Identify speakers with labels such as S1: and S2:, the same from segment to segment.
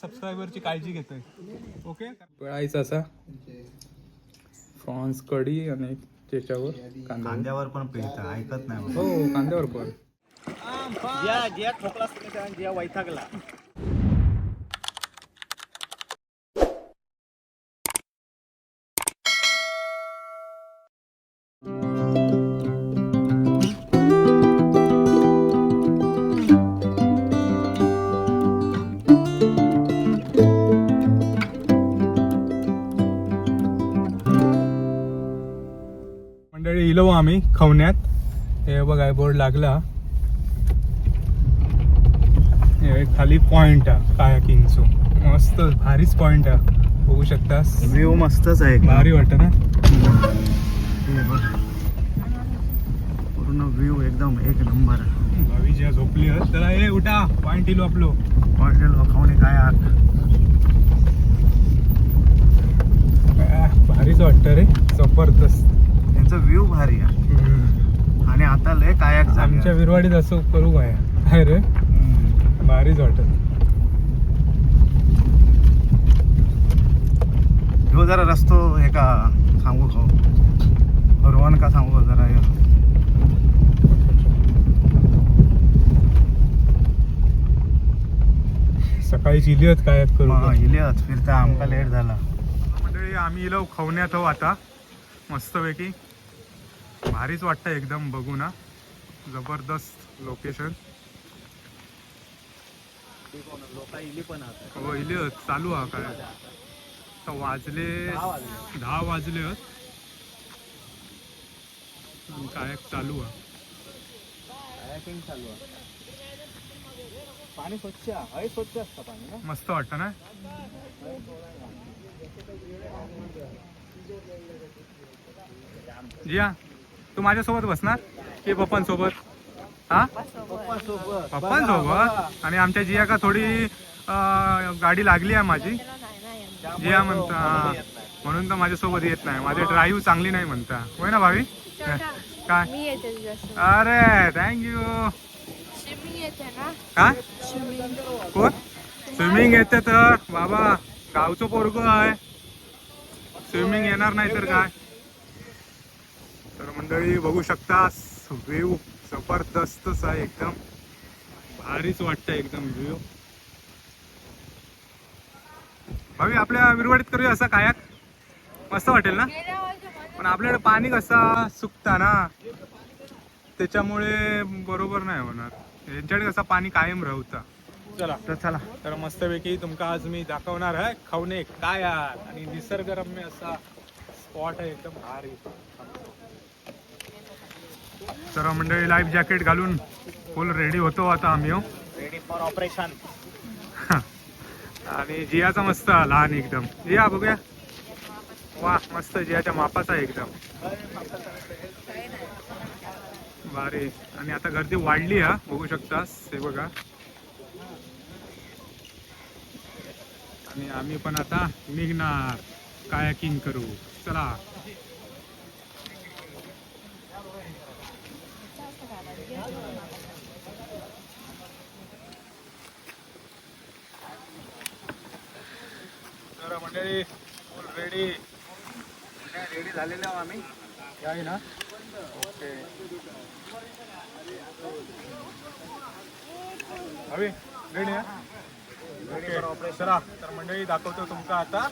S1: सबस्क्रायबरची काळजी घेतोय. ओके
S2: पळायचा असा. प्रॉन्स कढी आणि त्याच्यावर कांदा.
S3: कांद्यावर पण पिळतं ऐकत नाही
S2: हो कांद्यावर पण.
S3: ज्या ज्या ठोकला ज्या वैतागला.
S1: इलो आम्ही खवण्यात. हे बघा बोर्ड लागला. हे खाली पॉइंट आहे कायाकिंगचो. मस्त भारीच पॉइंट आहे. बघू शकतास.
S3: व्ह्यू मस्तच आहे.
S1: भारी वाटत ना.
S3: पूर्ण व्ह्यू एकदम एक नंबर.
S1: भावी ज्या झोपली त्याला हे उठा. पॉइंट इलो आपलो.
S3: हॉटेल खाऊन काय आत
S1: भारीच वाटतं रे. जबरदस्त.
S3: त्यांचा व्ह्यू भारी आहे. आणि आता लय कायाक
S1: आमच्या विरवाडीत असं करू काय? काय रे. भारीच वाटत.
S3: ह्यो जरा रस्तो हे का सांगू खाऊ. रोहन का सांगू जरा ह्यो.
S1: सकाळी चिलियत काय करू
S3: मग इलियत फिरता आमका लेट झाला.
S1: मंडळी आम्ही इलो खवण्यात आहो आता. मस्तपैकी. भारीच वाटतं एकदम बघू ना जबरदस्त लोकेशन हो इले चालू हा काय? आता वाजले दहा वाजले काय चालू हा?
S3: पाणी स्वच्छ स्वच्छ असतं पाणी ना?
S1: मस्त वाटतं ना? जिया. तू माझ्यासोबत बसणार की पप्पांसोबत? हा? पप्पांसोबत? आणि आमच्या जिया का थोडी अं, गाडी लागली आहे माझी. जिया म्हणता. म्हणून तर माझ्यासोबत येत नाही. माझी ड्राईव्ह चांगली नाही म्हणता. होय ना भावी? काय?
S4: मी येते तुझ्यासोबत.
S1: अरे थँक्यू
S4: येते ना? स्विमिंग
S1: कोण? स्विमिंग येते तर. बाबा गावचं पोरग आहे. स्विमिंग येणार नाही तर काय? तर मंडळी बघू शकता व्ह्यू जबरदस्तच आहे एकदम भारीच वाटतं एकदम व्ह्यू. भावी आपल्या विरवाडीत करूया असं कायाक? मस्त वाटेल ना? पण आपल्याकडे पाणी कसं सुकता ना त्याच्यामुळे बरोबर नाही होणार. यांच्याकडे कसं पाणी कायम राहतं. चला.
S3: तर चला.
S1: तर मस्तपैकी तुमका आज मी दाखवणार आहे खवणे काय आणि निसर्गरम्य असा स्पॉट आहे एकदम भारी. तर मंडळी लाईफ जॅकेट घालून फुल रेडी होतो आता आम्ही.
S3: रेडी फॉर ऑपरेशन
S1: आणि जियाचा मस्त लहान एकदम. जिया बघूया. वा मस्त जियाच्या मापाचा एकदम. भारी. आणि आता गर्दी वाढली हा. बघू शकतास हे बघा. आणि आम्ही पण आता निघणार. कायाकिंग करू. चला. फुल रेडी
S3: रेडी झालेले आहो आम्ही?
S1: आहे ना? ओके. हवी रेडी चला तर मंडळी दाखवतो तुमका आता.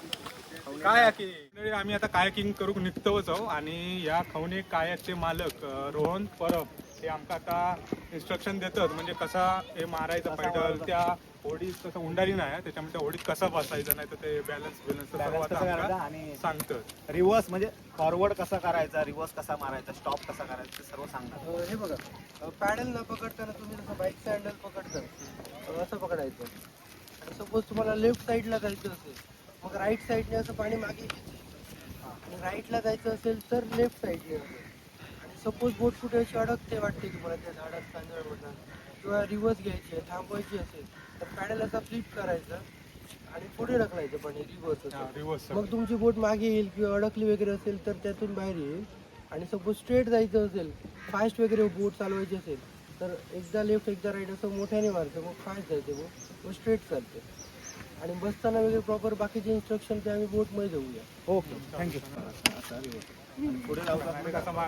S1: काय की मंडळी आम्ही आता कायाकिंग करूक निघतोच आहो आणि या खवणे कायाचे मालक रोहन परब हे आमका आता इन्स्ट्रक्शन देतात. म्हणजे कसा हे मारायचं पैडल त्या होडीत कसं उंडारी नाही त्याच्यामुळे त्या होडीत कसा बसायचं नाही तर ते बॅलन्स
S3: Balance कसं करायचं आणि-
S1: सांगतात
S3: रिव्हर्स म्हणजे फॉरवर्ड कसा करायचा रिव्हर्स कसा मारायचा स्टॉप कसा करायचा ते सर्व सांगणार
S5: अ, हे बघा पॅडल न पकडताना तुम्ही जसं बाईकचं हँडल पकडता अ, असं पकडायचं. आणि सपोज तुम्हाला लेफ्ट साईडला जायचं असेल मग राईट साईडने असं पाणी मागे घ्यायचं. आणि राईटला जायचं असेल तर लेफ्ट साईडने आणि सपोज बोट कुठे अशी अडकते वाटते तुम्हाला त्या झाडात किंवा रिव्हर्स घ्यायची आहे थांबवायची असेल तर पॅडल असा फ्लिप करायचं आणि पुढे ढकलायचं पाणी रिव्हर्स असं.
S1: रिवर्स
S5: मग तुमची बोट मागे येईल किंवा अडकली वगैरे असेल तर त्यातून बाहेर येईल आणि सपोज स्ट्रेट जायचं असेल फास्ट वगैरे बोट चालवायची असेल तर एकदा लेफ्ट एकदा राईट असं मोठ्याने मारतं मग फास्ट जायचं मग मग स्ट्रेट चालते. आणि बसताना वगैरे प्रॉपर बाकीचे इन्स्ट्रक्शन ते आम्ही बोटमध्ये देऊया.
S3: ओके थँक्यू
S1: पुढे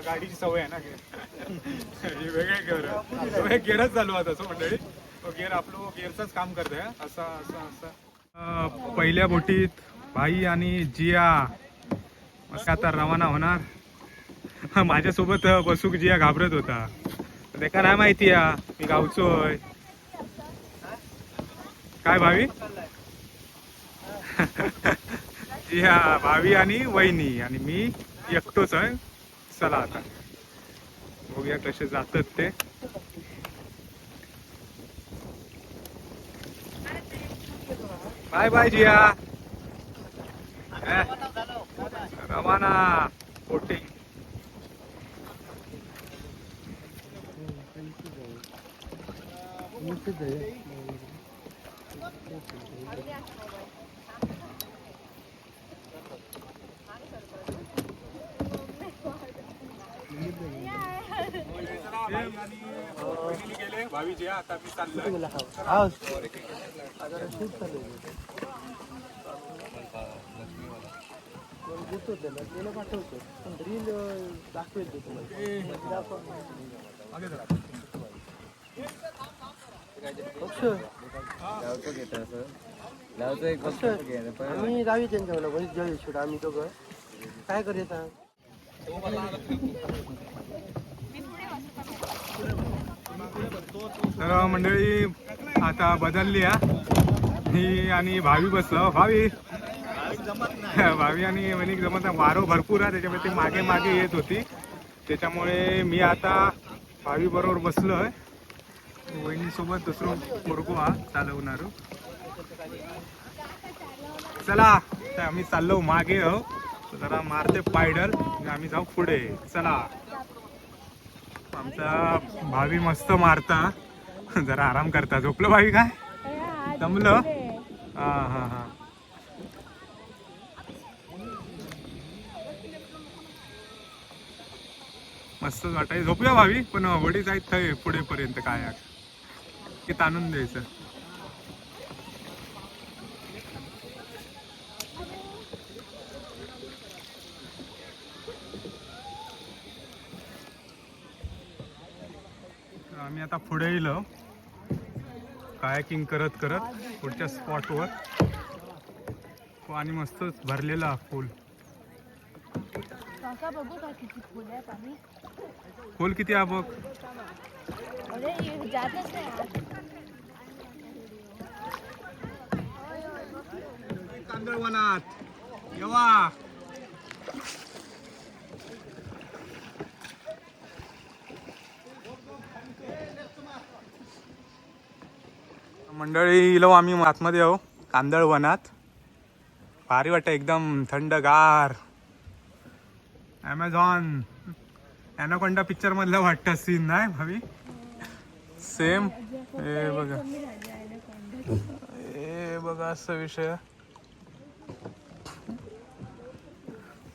S1: गाडीची सवय आहे ना. हे वेगळे गेअरच चालू आहे तसं मंडळी तो गेअर आपलं गेअरचंच काम करतोय असं असं असं. पहिल्या बोटीत भाई आणि जिया. असं आता रवाना होणार. माझ्यासोबत बसूक जिया घाबरत होता. देखा नाही माहिती या मी गावचोय. काय भावी? जिया भावी आणि वहिनी. आणि मी एकटोच आहे. चला आता. बघूया कसे जातात ते. Bye bye Jiya. रवाना बोटिंग। गेले भावी जिया आता मी चाललोय.
S5: हा चालू आहे. त्याला पाठवतो पण रील दाखवेल ते तुम्हाला दाखवा.
S1: मागे जरा.
S5: अक्ष, आम्ही जावी त्यांच्याकडे बरीच जाऊ शूट आम्ही दोघं काय करूया सांग
S1: तर मंडळी आता बदलली हा. मी आणि भावी बसलो. भावी. भावी आणि मनिक जमत वारो भरपूर आहे. त्याच्यामुळे ती मागे मागे येत होती. त्याच्यामुळे मी आता भावी बरोबर बसलो आहे वहिनीसोबत दुसरं पोरगो हा चालवणार चला तर आम्ही चाललो मागे हो. जरा मारते पायडल आम्ही जाऊ पुढे. चला. आमचा भावी मस्त मारता. जरा आराम करता. झोपलं भावी काय? जमलं हा हा हा. मस्त वाटाय झोपूया भावी पण वडीच आहेत थंय पुढे पर्यंत काय ते ताणून द्यायचं आम्ही आता पुढे येलो कायाकिंग करत करत पुढच्या स्पॉटवर आणि मस्त भरलेला फुल.
S4: फुले
S1: किती हा बघ. तांदळवनात येवा. मंडळी इलो आम्ही आतमध्ये आहो कांदळवनात भारी वाटतं एकदम थंडगार. ॲमेझॉन ॲनाकोंडा पिक्चर मधला वाटतं सीन नाही भावी सेम हे बघा. ए बघा असं विषय.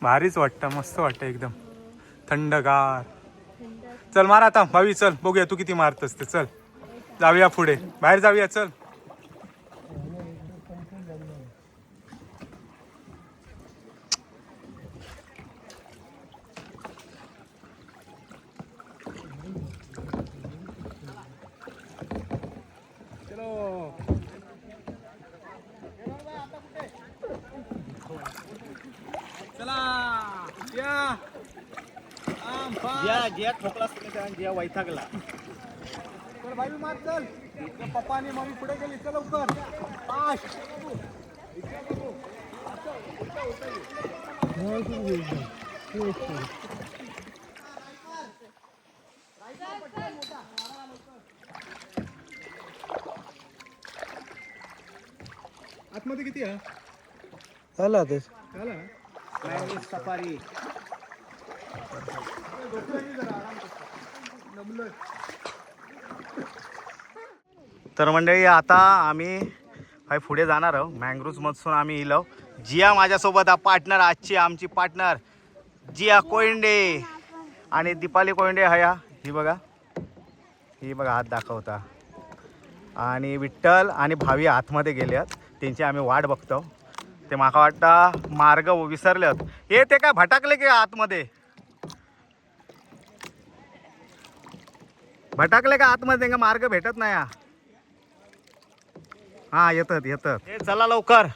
S1: भारीच वाटतं मस्त वाटतं एकदम. थंडगार. चल मार आता. भावी चल बघूया तू किती मारतस ते चल. जाऊया पुढे. बाहेर जाऊया चल.
S3: ठोकला ज्या वैतागला.
S1: भाई मार चल. पप्पा आणि मम्मी पुढे गेली चल लवकर. फास्ट. आतमध्ये किती आहे?
S5: झालं आता.
S1: झालं ना
S3: सफारी तर मंडळी आता आम्ही काय पुढे जाणार आहोत. मँग्रोव्ज आम्ही इलो. जिया माझ्यासोबत हा पार्टनर आजची आमची पार्टनर जिया कोयंडे आणि दीपाली कोयंडे हया. ही बघा. ही बघा हात दाखवता. आणि विठ्ठल आणि भावी आतमध्ये गेल्यात त्यांची आम्ही वाट बघतो. ते माका वाटतं मार्ग विसरले आहेत हे ते काय भटाकले की आतमध्ये? भटाकले का आतमध्ये? त्यांना मार्ग भेटत नाही हा. हा येतात येतात. चला लवकर.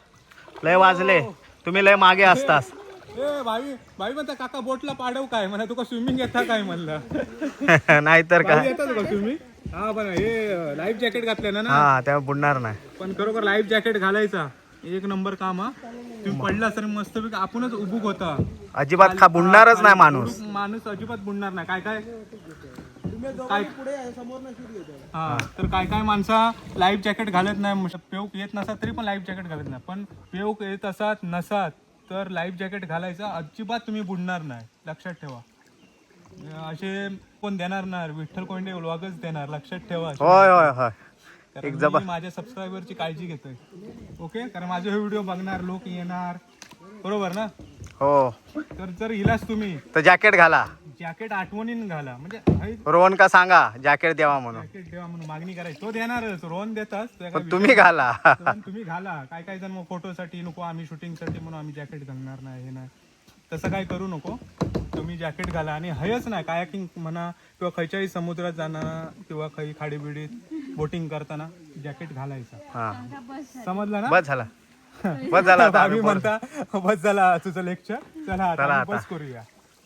S3: लय वाजले. तुम्ही लय मागे असतास.
S1: ए भाई भाई म्हणता काका बोटला पाडव काय? म्हणा तुका स्विमिंग येता काय? म्हणलं.
S3: नाहीतर
S1: भाई
S3: काय
S1: येतात का स्विमिंग हा पण हे लाईफ जॅकेट घातलं ना
S3: हा त्या बुडणार नाही.
S1: पण खरोखर लाईफ जॅकेट घालायचा. एक नंबर काम हा. तुम्ही पडला तर मस्त आपणच उभूक होता.
S3: अजिबात खा बुडणारच नाही माणूस.
S1: माणूस अजिबात बुडणार नाही. काय काय? काय हा तर काय काय माणसा लाईफ जॅकेट घालत नाही. पेऊक येत नसतात तरी पण लाईफ जॅकेट घालत नाही. पण पेऊक येत असतात नसात तर लाईफ जॅकेट घालायचा अजिबात तुम्ही बुडणार नाही. लक्षात ठेवा. असे कोण देणार नाही. विठ्ठल कोंडे व्लॉगच देणार लक्षात ठेवा.
S3: होय होय होय.
S1: कारण मी माझ्या सबस्क्रायबरची काळजी घेतोय. ओके कारण माझे हे व्हिडिओ बघणार लोक येणार. बरोबर ना?
S3: हो.
S1: तर जर हिलाच तुम्ही
S3: तर जॅकेट घाला.
S1: जॅकेट आठवणीन घाला. म्हणजे हाय
S3: रोहन का सांगा जॅकेट द्यावा म्हणून.
S1: जॅकेट ठेवा म्हणून मागणी करायची. तो देणारच. रोहन देताच. त्या काय
S3: पण तुम्ही घाला.
S1: तुम्ही घाला. काय काय जण मग फोटोसाठी नको आम्ही शूटिंगसाठी म्हणून आम्ही जॅकेट घालणार नाही हे नाही. तसं काय करू नको. तुम्ही जॅकेट घाला. आणि हयच नाही. कायाकिंग म्हणा किंवा खयच्याही समुद्रात जाणं किंवा खै खाडीबिडीत बोटिंग करताना जॅकेट घालायचं.
S3: हा.
S1: समजलं ना?
S3: बस झाला. बस झाला आता
S1: आम्ही
S3: आम्ही
S1: म्हणता बस झाला तुझं लेक्चर चला आता
S3: चला आता.
S1: बस करूया.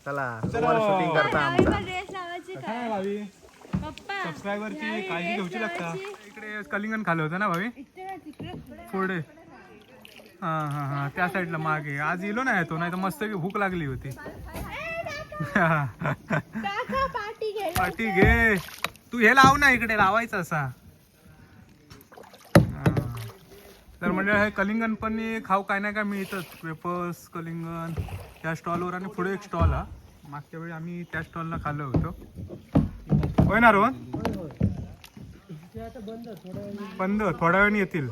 S3: चला तुम्हाला शूटिंग करता आमचा
S4: ड्रेस लावायची
S1: काय? भावी
S4: पप्पा
S1: सबस्क्रायबरची काळजी घेऊची लागता. इकडे कलिंगण खाल्लं होतं ना भावी.
S4: पुढे
S1: हा हा हा त्या साईडला मागे. आज इलो नाही तो नाही तर मस्त भूक लागली होती.
S4: काका पार्टी घे.
S1: पाठी घे. तू हे लाव ना इकडे लावायचं असा हा. तर म्हणजे हे कलिंगण पण खाऊ काय नाही काय मिळतच. वेपर्स कलिंगण त्या स्टॉलवर आणि पुढे एक स्टॉल हा. मागच्या वेळी आम्ही त्या स्टॉलला खाल्लं होतो. होय ना रोहन? बंद थोड्या वेळाने येतील.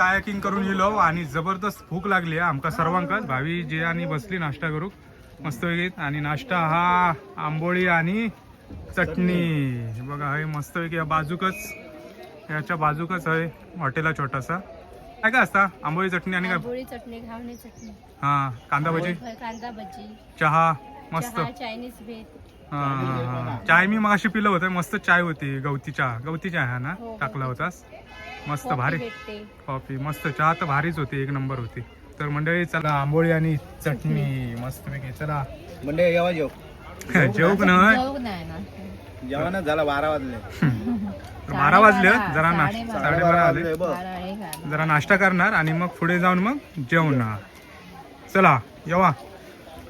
S1: कायाकिंग करून येलो आणि जबरदस्त भूक लागली आहे आमका सर्वांकाच भावी जे आणि बसली नाश्ता करूक. मस्त पैकी आणि नाश्ता हा आंबोळी आणि चटणी. हे बघा हे मस्त या बाजूकच याच्या बाजूकच आहे हॉटेला छोटासा. काय काय असता? आंबोळी चटणी आणि काय?
S4: चटणी घावणी चटणी.
S1: हा कांदा भजी?
S4: कांदा भजी.
S1: चहा मस्त.
S4: चायनीज भेट.
S1: हा, हा, हा. चाय मी मगाशी पिलं होतं मस्त चाय होती गवती चहा. गवती चहा ना?
S4: हो,
S1: टाकला होतास. मस्त भारी. कॉफी मस्त चहा तर भारीच होती एक नंबर होती. तर मंडळी चला आंबोळी आणि चटणी. मस्त पैकी चला.
S5: म्हणजे येवा जेव.
S1: जेवक नाही?
S4: जाऊ नाही ना?
S5: जेवणच झाला बारा वाजले.
S1: बारा वाजले जरा नाश्ता साडेबारा. वाजले. जरा नाश्ता करणार आणि मग पुढे जाऊन मग जेवणार. चला येवा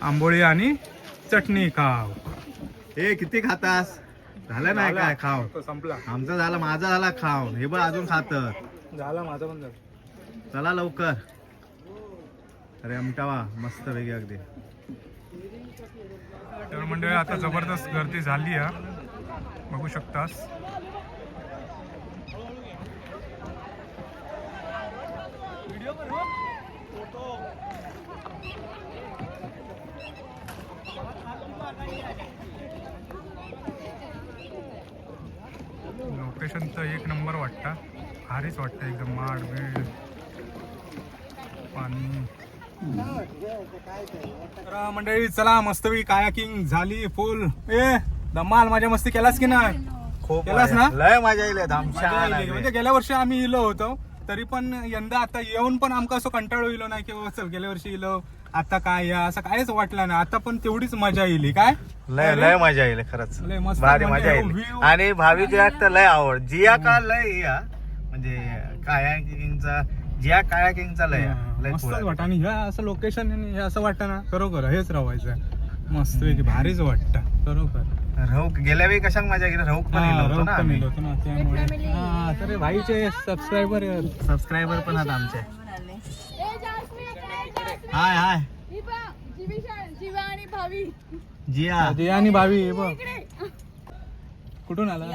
S1: आंबोळी आणि चटणी खाव
S3: हे किती खातास? झालं नाही काय खाव
S1: तो संपला.
S3: आमचा झाला माझा झाला खाव हे बघ अजून खात.
S1: झाला माझा पण झाला.
S3: चला लवकर. अरे आमटावा मस्त वेगळी अगदी.
S1: तर मंडळी आता जबरदस्त गर्दी झाली आहे. बघू शकतास. लोकेशन तर एक नंबर वाटतं. भारीच वाटतं एकदम. माड बीड पाणी. तर मंडळी चला मस्तपैकी कायाकिंग झाली फुल ए धमाल माझ्या मस्ती केलास की नाही?
S3: खूप
S1: केलास ना?
S3: लय मजा येईल.
S1: म्हणजे गेल्या वर्षी आम्ही इलो होतो तरी पण यंदा आता येऊन पण आमका असं कंटाळो इलो नाही की चल गेल्या वर्षी इलो. आता काय या असं काहीच वाटलं नाही आता पण तेवढीच मजा येईल काय?
S3: लय लय मजा येईल खरंच.
S1: लय मस्त
S3: भारी
S1: म्हणजे
S3: मजा येईल.
S1: view-
S3: आणि भावी जियाक तर लय आवड. जिया का लय या? म्हणजे कायाकिंगचा जिया कायाकिंगचा लय या. लय
S1: मस्त
S3: पुढं.
S1: वाटत. आणि ह्या असं लोकेशन हे असं वाटतं ना खरोखर हेच राहायचं मस्त पैकी भारीच वाटतं खरोखर.
S3: राहूक गेल्या वेळी कशाक मजा गेली राहूक पण
S1: हा,
S3: येलो होतो ना आम्ही.
S1: होतो ना त्यामुळे. हा, तर भाईचे सबस्क्रायबर
S3: सबस्क्रायबर पण आहेत आमचे. हाय हाय.
S6: आणि भावी.
S3: जिया.
S1: आणि भावी हे बघ. कुठून आला?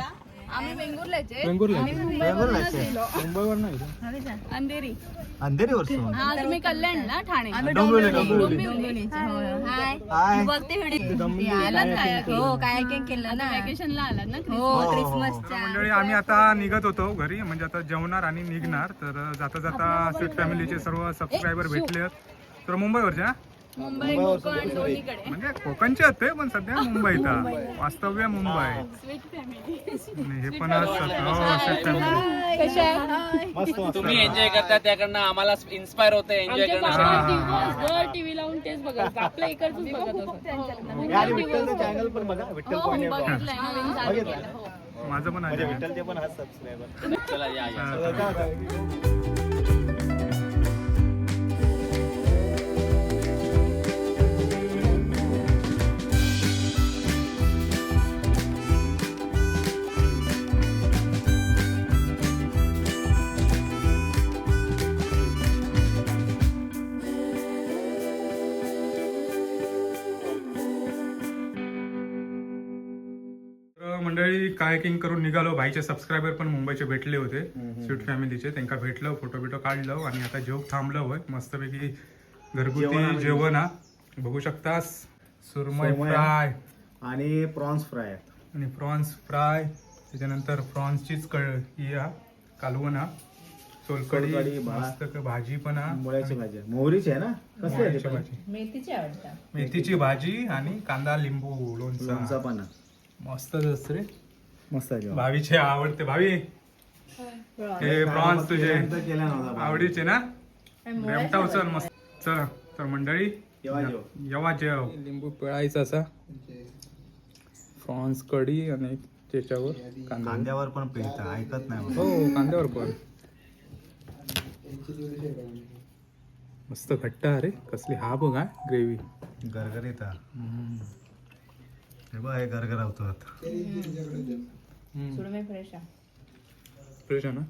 S6: आम्ही वेंगुर्ल्याचे.
S1: वेंगुर्ला
S3: वेंगुर्ल्याचे?
S1: मुंबईवर नाही
S6: अंधेरी.
S3: अंधेरी
S6: हा तुम्ही कल्याणला ठाणे.
S3: डोंबिवली डोंबिवली.
S6: डोंबिवली.
S4: हाय.
S3: हाय.
S4: बघते व्हिडिओ. हो काय काय केलं ना?
S6: वेकेशनला आलात ना
S4: हो
S3: हो, हो.
S4: क्रिसमसच्या
S1: मंडळी आम्ही आता निघत होतो घरी म्हणजे आता जेवणार आणि निघणार. तर जाता जाता स्वीट फॅमिलीचे सर्व सबस्क्रायबर भेटले आहेत. तर मुंबईवरचे हा?
S6: मुंबई कोकण दोन्हीकडे.
S1: म्हणजे कोकणचे आहेत ते पण सध्या मुंबईत आहे. वास्तव्य मुंबई.
S6: स्वीट फॅमिली
S1: आणि हे पण असतात हो,
S7: तुम्ही एन्जॉय करता त्याकडनं आम्हाला इन्स्पायर होतं एन्जॉय करणं.
S6: टीव्ही लावून तेच बघत आपल्या इकडचंच बघत असत
S3: आणि विठ्ठलचं चॅनल पण बघा विठ्ठल
S6: हो
S3: कोणी
S6: बघितलंय नवीन चालू केलं. हो.
S1: माझं पण आहे.
S3: विठ्ठलचे पण आहेत सबस्क्रायबर
S7: चला या या.
S1: कायकिंग करून निघालो. भाईचे सबस्क्रायबर पण मुंबईचे भेटले होते. स्वीट फॅमिलीचे त्यांना भेटलं फोटो बिटो काढलं आणि आता जेव थांबलं होय. मस्तपैकी घरगुती जेवण हा. बघू शकतास. सुरमई
S3: सुरमई.
S1: फ्राय.
S3: आणि प्रॉन्स फ्राय.
S1: आणि प्रॉन्स फ्राय. त्याच्यानंतर प्रॉन्सचीच कळ कालवण हा. सोलकडी. मस्त भाजी पण हा.
S3: मुळ्याची भाजी. मोहरीची आहे ना? कसली आहे ती
S1: मुळ्याची
S3: पण?
S1: भाजी.
S4: मेथीची आवडतात
S1: मेथीची भाजी आणि कांदा लिंबू
S3: लोणचा पण.
S1: मस्तच असते
S3: मस्त आहे जेवण.
S1: भावीचे आवडते भावी? हे प्रॉन्स तुझे.
S3: केला नव्हता.
S1: आवडीचे ना? रेमटा उचल मस्त. चला तर मंडळी.
S3: येवा जेव.
S1: येवा जेव.
S2: लिंबू पिळायचा असा. प्रॉन्स कढी आणि त्याच्यावर कांदा.
S3: कांद्यावर पण पिळता ऐकत नाही
S2: हो कांद्यावर पण. मस्त घट्ट अरे कसली हा बघ हा ग्रेव्ही
S3: गरगरीत हा. हे बघ हे
S4: सुरमई फ्रेश आहे
S2: फ्रेश आहे ना.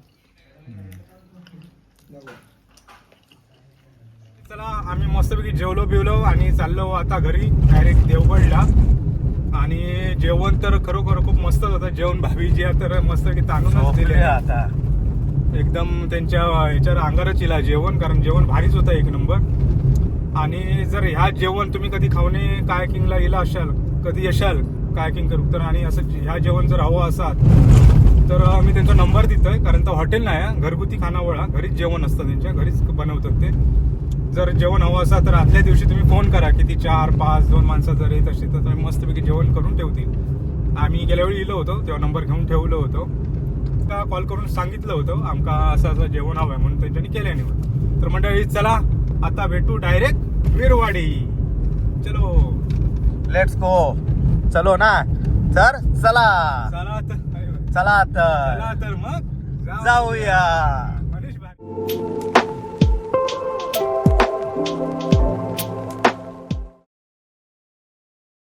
S1: चला आम्ही मस्तपैकी जेवलो बिवलो आणि चाललो आता घरी. डायरेक्ट देवगडला. आणि जेवण तर खरोखर खूप मस्तच होतं. जेवण भावी जे आहे तर मस्तपैकी तांदूळच दिले.
S3: आता.
S1: एकदम त्यांच्या ह्याच्यावर अंगारच इला जेवण कारण जेवण भारीच होतं एक नंबर. आणि जर ह्या जेवण तुम्ही कधी खावणे कायकिंगला येला असाल कधी यशाल कायकिंग करू? तर आणि असं ह्या जेवण जर हवं असाल तर मी त्यांचा नंबर देतोय कारण तर हॉटेल नाही आहे, घरगुती खानावळा घरीच जेवण असतं त्यांच्या घरीच बनवतात ते. जर जेवण हवं असाल तर आदल्या दिवशी तुम्ही फोन करा किती चार पाच दोन माणसं जर येत असतील तर तुम्ही मस्तपैकी जेवण करून ठेवतील. आम्ही गेल्या वेळी इलो होतो तेव्हा नंबर घेऊन ठेवलं होतो. का कॉल करून सांगितलं होतं आमका असं असं जेवण हवं आहे म्हणून त्यांच्यानी केलं निवड तर मंडळी चला आता भेटू डायरेक्ट वीरवाडी. चलो.
S3: लेट्स गो चलो ना. तर चला.
S1: चला तर.
S3: चला तर.
S1: मग
S3: जाऊया.